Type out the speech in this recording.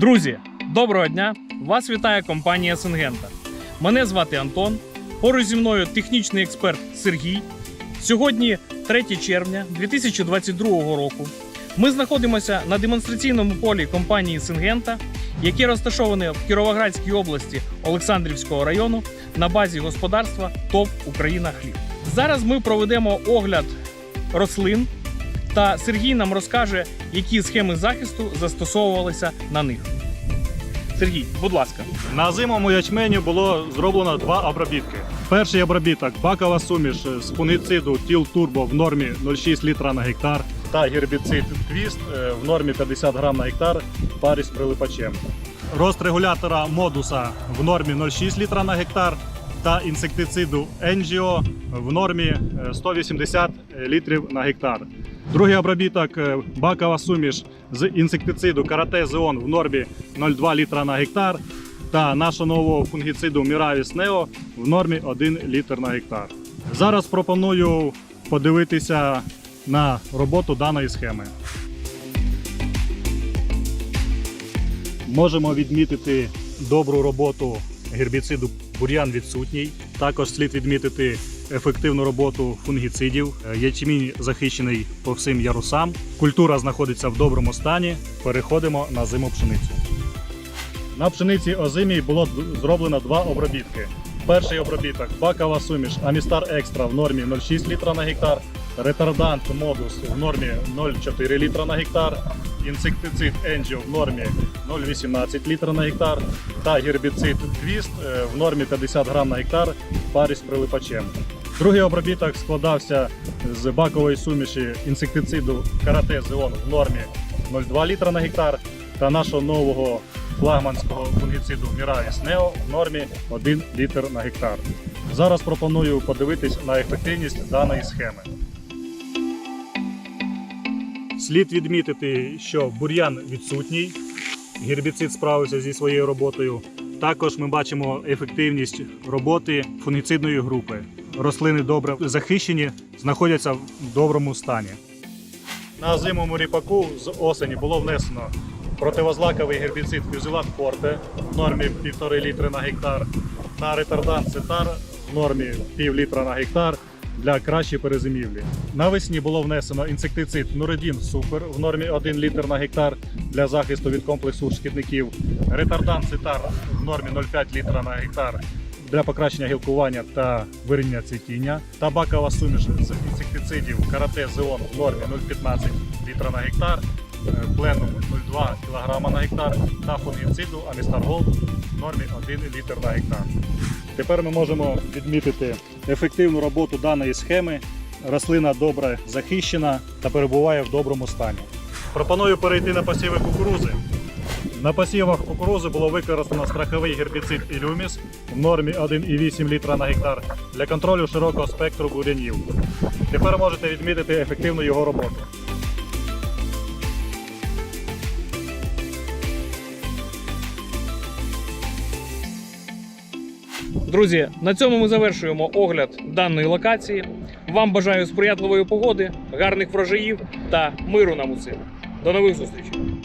Друзі, доброго дня! Вас вітає компанія Сингента. Мене звати Антон. Поруч зі мною технічний експерт Сергій. Сьогодні 3 червня 2022 року. Ми знаходимося на демонстраційному полі компанії Сингента, яке розташоване в Кіровоградській області Олександрівського району на базі господарства ТОВ Україна Хліб. Зараз ми проведемо огляд рослин, та Сергій нам розкаже, які схеми захисту застосовувалися на них. Сергій, будь ласка. На зимовому ячменю було зроблено два обробітки. Перший обробіток бакова суміш з фунгіциду Тіл Турбо в нормі 0,6 літра на гектар та гербіцид Твіст е, в нормі 50 грам на гектар парі з прилипачем. Рост регулятора модуса в нормі 0,6 літра на гектар та інсектициду Енжіо в нормі е, 180 літрів на гектар. Другий обробіток е, бакова суміш з інсектициду Карате Зеон в нормі 0,2 літра на гектар та нашого нового фунгіциду Miravis Neo в нормі 1 літр на гектар. Зараз пропоную подивитися на роботу даної схеми. Можемо відмітити добру роботу гербіциду бур'ян відсутній. Також слід відмітити ефективну роботу фунгіцидів. Е, Ячмінь захищений по всім ярусам. Культура знаходиться в доброму стані. Переходимо на зиму пшеницю. На пшениці озимій було зроблено два обробітки. Перший обробіток бакова суміш Амістар Екстра в нормі 0,6 літра на гектар, ретардант модус в нормі 0,4 літра на гектар, інсектицид Енджіо в нормі 0,18 літра на гектар та гербіцид Твіст е, в нормі 50 грам на гектар в парі з прилипачем. Другий обробіток складався з бакової суміші інсектициду Карате Зеон в нормі 0,2 літра на гектар та нашого нового флагманського фунгіциду Miravis Neo в нормі 1 літр на гектар. Зараз пропоную подивитись на ефективність даної схеми. Слід відмітити, що бур'ян відсутній, гербіцид справився зі своєю роботою. Також ми бачимо ефективність роботи фунгіцидної групи. Рослини добре захищені, знаходяться в доброму стані. На зимовому ріпаку з осені було внесено противозлаковий гербіцид Фюзелат Форте в нормі 1,5 літри на гектар та ретардант Цетар в нормі пів літра на гектар для кращої перезимівлі. Навесні було внесено інсектицид Нуредін Супер в нормі 1 літр на гектар для захисту від комплексу шкідників, ретардант Цетар в нормі 0,5 літра на гектар для покращення гілкування та вирівняння цвітіння, та бакова суміш з інсектицидів Карате Зеон в нормі 0,15 літра на гектар, е, пленум 0,2 кг на гектар та фунгіциду Амістар Голд в нормі 1 літр на гектар. Тепер ми можемо відмітити ефективну роботу даної схеми. Рослина добре захищена та перебуває в доброму стані. Пропоную перейти на посіви кукурузи. На посівах кукурузи було використано страховий гербіцид Ілюміс в нормі 1,8 літра на гектар для контролю широкого спектру бурянів. Тепер можете відмітити ефективну його роботу. Друзі, на цьому ми завершуємо огляд даної локації. Вам бажаю сприятливої погоди, гарних врожаїв та миру нам усім. До нових зустрічей!